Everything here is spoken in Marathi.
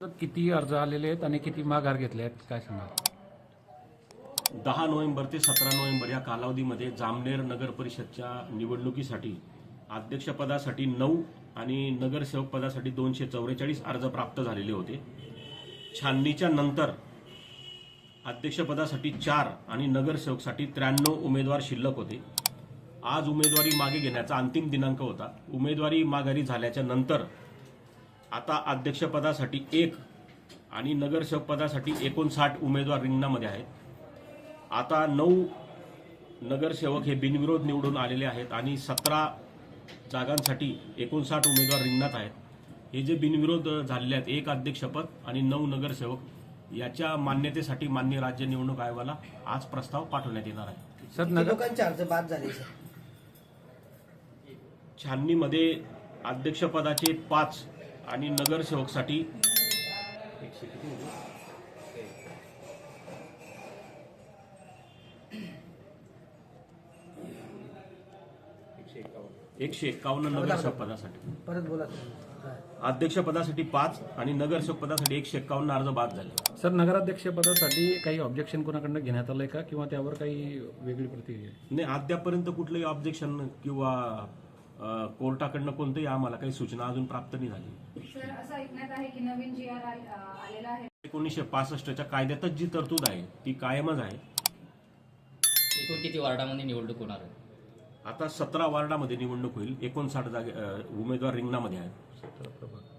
किती अर्ज आलेले आहेत आणि किती माघार घेतले आहेत काय सांगाल? दहा नोव्हेंबर ते सतरा नोव्हेंबर या कालावधीमध्ये जामनेर नगर परिषदच्या निवडणुकीसाठी अध्यक्षपदासाठी नऊ आणि नगरसेवक पदासाठी दोनशे चौवेचाळीस अर्ज प्राप्त झालेले होते. छाननीच्या नंतर अध्यक्षपदासाठी चार आणि नगरसेवकसाठी त्र्याण्णव उमेदवार शिल्लक होते. आज उमेदवारी मागे घेण्याचा अंतिम दिनांक होता. उमेदवारी माघारी झाल्याच्यानंतर आता अध्यक्षपदासाठी एक आणि नगरसेवक पदासाठी एकोणसाठ उमेदवार रिंगणामध्ये आहेत. आता नऊ नगरसेवक हे बिनविरोध निवडून आलेले आहेत आणि सतरा जागांसाठी एकोणसाठ उमेदवार रिंगणात आहेत. हे जे बिनविरोध झालेले आहेत एक अध्यक्षपद आणि नऊ नगरसेवक याच्या मान्यतेसाठी मान्य राज्य निवडणूक आयोगाला आज प्रस्ताव पाठवण्यात येणार आहे. सर किती नगर लोकांचे अर्ज बाद झाले सर? छाननीमध्ये अध्यक्षपदाचे पाच आणि नगरसेवकसाठी एकशे एकावन्न नगरसेवक पदासाठी परत बोला तुम्ही. हा. अध्यक्षपदासाठी पाच आणि नगरसेवक पदासाठी एकशे एकावन्न अर्ज बाद झाले सर नगराध्यक्ष पदासाठी काही ऑब्जेक्शन कोणाकडनं घेण्यात आलंय का किंवा त्यावर काही वेगळी प्रतिक्रिया? नाही अद्यापर्यंत कुठलंही ऑब्जेक्शन किंवा कोर्टाकडनं कोणतंही आम्हाला काही सूचना अजून प्राप्त नाही झाली. सर असं ऐकण्यात आहे की नवीन जी आर आलेला आहे. एकोणीसशे पासष्टच्या कायद्यातच जी तरतूद आहे ती कायमच आहे. एकूण किती वार्डामध्ये निवडणूक होणार आहे? आता सतरा वार्डामध्ये निवडणूक होईल. एकोणसाठ जागे उमेदवार रिंगणामध्ये आहेत. प्रभाग.